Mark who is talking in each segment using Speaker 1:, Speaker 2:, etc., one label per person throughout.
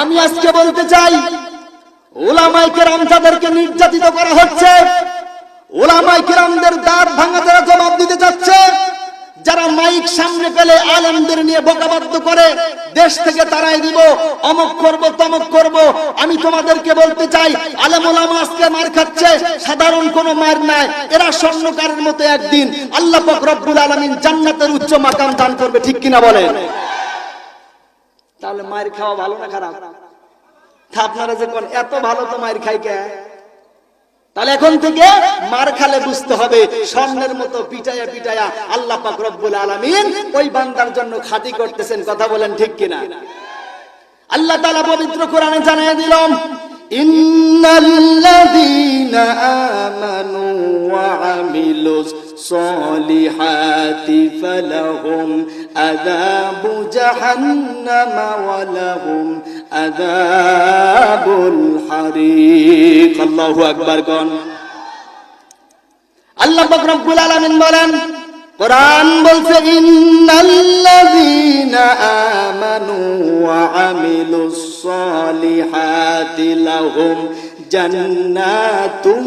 Speaker 1: আমি আজকে বলতে চাই ওলামাই কেরাম যাদেরকে নির্যাতিত করা হচ্ছে ওলামাই কেরামদের দাঁত ভাঙা জবাব দিতে যাচ্ছে যারা মাইক সামনে পেলে আলেমদের নিয়ে বোকাবাদ্য করে, দেশ থেকে তারাই দিব অমক করব, তমক করব। আমি তোমাদেরকে বলতে চাই, আলেম ওলামা আজকে মার খাচ্ছে, সাধারণ কোনো মার নাই, এরা স্বর্ণকারের মতো একদিন। আল্লাহ পাক রব্বুল আলামিন জান্নাতের উচ্চ মাকাম দান করবে, ঠিক কিনা বলেন? তাহলে মায়ের খাওয়া ভালো না খারাপ? আপনারা যে কোন এত ভালো তো মায়ের খাই কে? তাহলে এখন থেকে মার খালে বুঝতে হবে, স্বর্ণের মতো পিটায়া পিটায়া আল্লাহ পাক রব্বুল আলামিন ওই বান্দার জন্য খাতি করতেছেন, কথা বলেন ঠিক কিনা? আল্লাহ তাআলা পবিত্র কোরআনে জানিয়ে দিলাম ইন্নাল্লাযীনা আমানু ওয়া আমিলুস ফালাহুম আযাবু জাহান্নামা ওয়া লাহুম আযাবুল হারিক আল্লাহু আকবার কোন আল্লাহ পাক রব্বুল আলামিন বলেন, কোরআন বলছে, ইন্নাল্লাযীনা আমানু ওয়া আমিলুস সলিহাতি লাহুম জান্নাতুম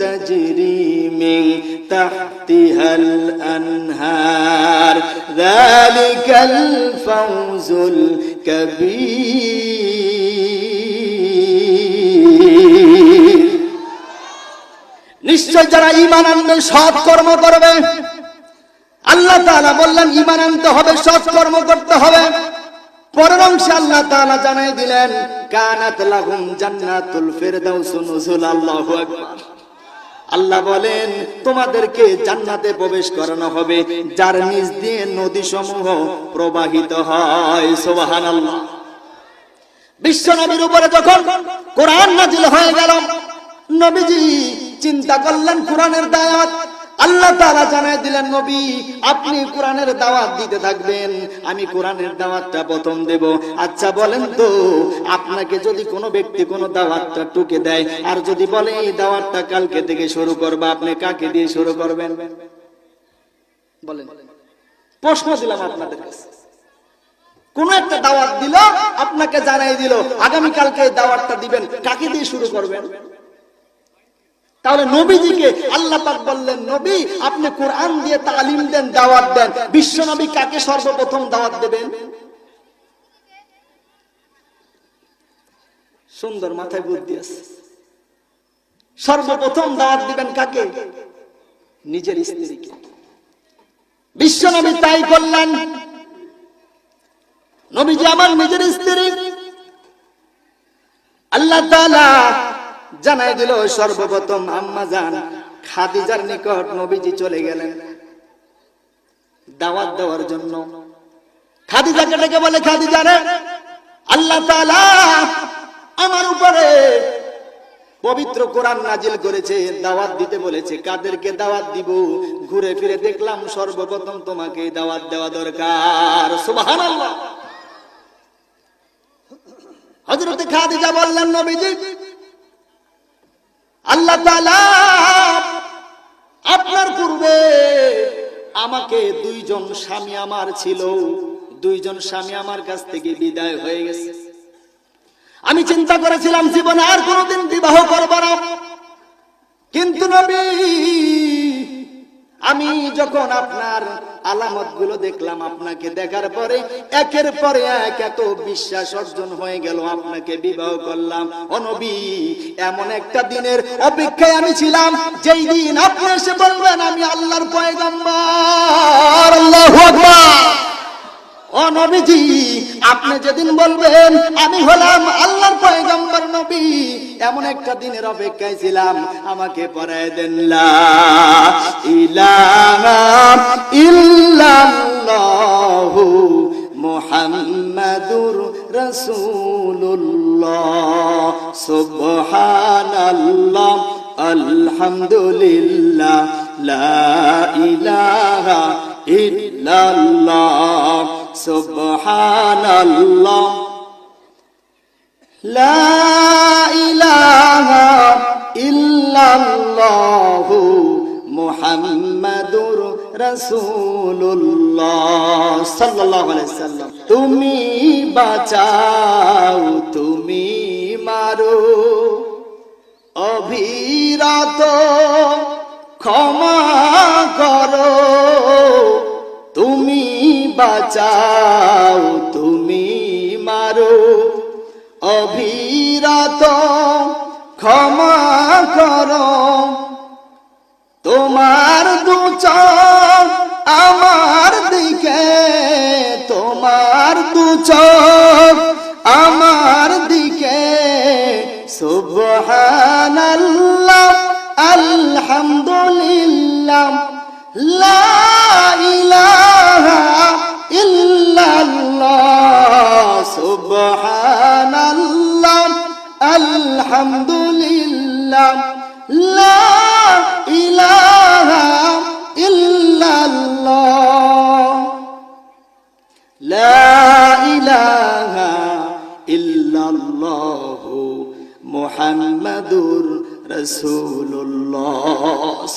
Speaker 1: তাজরি মিন তাহতিহাল আনহার যালিকাল ফাওজুল কবীর নিশ্চয় যারা ইমান আনবে, সৎ কর্ম করবে। আল্লাহ তাআলা বললেন ইমান আনতে হবে, সৎ কর্ম করতে হবে। পরের অংশে আল্লাহ তাআলা জানাই দিলেন কানাত লাহুম জান্নাতুল নুজুল, আল্লাহু আকবার। আল্লাহ বলেন, তোমাদেরকে জান্নাতে প্রবেশ করানো হবে, যার নিচ দিয়ে নদী সমূহ প্রবাহিত হয়, সুবহানাল্লাহ। বিশ্ব নবীর উপরে যখন কোরআন নাজিল হয়ে গেল, নবীজি চিন্তা করলেন, কোরআনের দাওয়াত আল্লাহ তাআলা জানাই দিলেন, নবী, আপনি কোরআনের দাওয়াত দিতে থাকবেন। আমি কোরআনের দাওয়াতটা প্রথম দেব। আচ্ছা বলেন তো, আপনাকে যদি কোনো ব্যক্তি কোনো দাওয়াতটা টুকে দেয়, আর যদি বলে, এই দাওয়াতটা কালকে থেকে শুরু করবে, আপনি কাকে দিয়ে শুরু করবেন? বলেন। প্রশ্ন দিলাম আপনাদের কাছে। কোন একটা দাওয়াত দিল, আপনাকে জানাই দিল, আগামীকালকে এই দাওয়াতটা দিবেন, কাকে দিয়ে শুরু করবেন? তাহলে নবীজিকে আল্লাহ পাক বললেন, নবী, আপনি কোরআন দিয়ে তালিম দেন, দাওয়াত দেন। বিশ্ব নবী কাকে সর্বপ্রথম দাওয়াত দেবেন? সুন্দর মাথায় বুদ্ধি আছে। সর্বপ্রথম দাওয়াত দিবেন কাকে? নিজের স্ত্রীকে। বিশ্ব নবী তাই করলেন। নবীজি আমার নিজের স্ত্রী। আল্লাহ তাআলা জানাই দিল সর্বপ্রথম আম্মা জান, খাদিজার নিকট নবীজি চলে গেলেন। দাওয়াত দেওয়ার জন্য। খাদিজাকে ডেকে বলে, খাদিজা রে, আল্লাহ তাআলা আমার উপরে পবিত্র কোরআন নাজিল করেছে, দাওয়াত দিতে বলেছে। কাদেরকে দাওয়াত দিব? ঘুরে ফিরে দেখলাম সর্বপ্রথম তোমাকে দাওয়াত দেওয়া দরকার। সুবহানাল্লাহ। হযরতে খাদিজা বললেন, নবীজি আল্লাহ আপনার পূর্বে আমাকে দুইজন স্বামী আমার ছিল। দুইজন স্বামী আমার কাছ থেকে বিদায় হয়ে গেছে। আমি চিন্তা করেছিলাম, জীবনে আর কোনোদিন বিবাহ করব না। কিন্তু নবী আমি যখন আপনার আলামতগুলো দেখলাম আপনাকে দেখার পরে, একের পরে এক এত বিশ্বাস অর্জন হয়ে গেল, আপনাকে বিবাহ করলাম। অনবী এমন একটা দিনের অপেক্ষায় আমি ছিলাম, যেই দিন আপনি এসে বলবেন, আমি আল্লাহর পয়গম্বর। আল্লাহু ও আপনি যেদিন বলবেন, আমি হলাম আল্লাহর পয়গম্বর নবী। এমন একটা দিনের অপেক্ষায় ছিলাম। আমাকে পড়ায় দেন ইল্লাল্লাহু মুহাম্মাদুর রাসূলুল্লাহ। আলহামদুলিল্লাহ। লা ইলাহা লা ইলাহা ইল্লাল্লাহু মুহাম্মাদুর তুমি বাঁচাও তুমি মারো। অভিরত ক্ষমা করো। তুমি বাঁচাও। তোমার দু আমার দিকে তোমার দু আমার দিকে সুবহানাল্লাহ আলহামদুলিল্লাহ আলহামদুলিল্লাহ লা ইলাহা ইল্লাল্লাহ মুহাম্মাদুর রাসূলুল্লাহ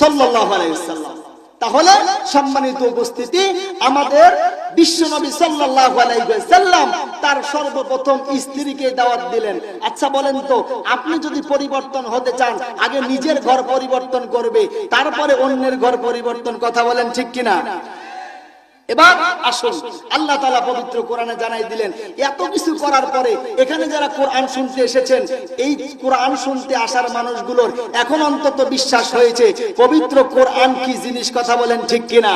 Speaker 1: সাল্লাল্লাহু আলাইহি ওয়াসাল্লাম। তাহলে সম্মানিত উপস্থিতি আমাদের বিশ্বনবী সাল্লাল্লাহু আলাইহি ওয়াসাল্লাম তার সর্বপ্রথম স্ত্রীকে দাওয়াত দিলেন। আচ্ছা বলেন তো, আপনি যদি পরিবর্তন হতে চান, আগে নিজের ঘর পরিবর্তন করবে, তারপরে অন্যের ঘর পরিবর্তন, কথা বলেন ঠিক কিনা? এবার আসুন, আল্লাহ তালা পবিত্র কোরআনে জানাই দিলেন, এত কিছু করার পরে এখানে যারা কোরআন শুনতে এসেছেন, এই কোরআন শুনতে আসার মানুষগুলোর এখন অন্তত বিশ্বাস হয়েছে, পবিত্র কোরআন কি জিনিস, কথা বলেন ঠিক কিনা?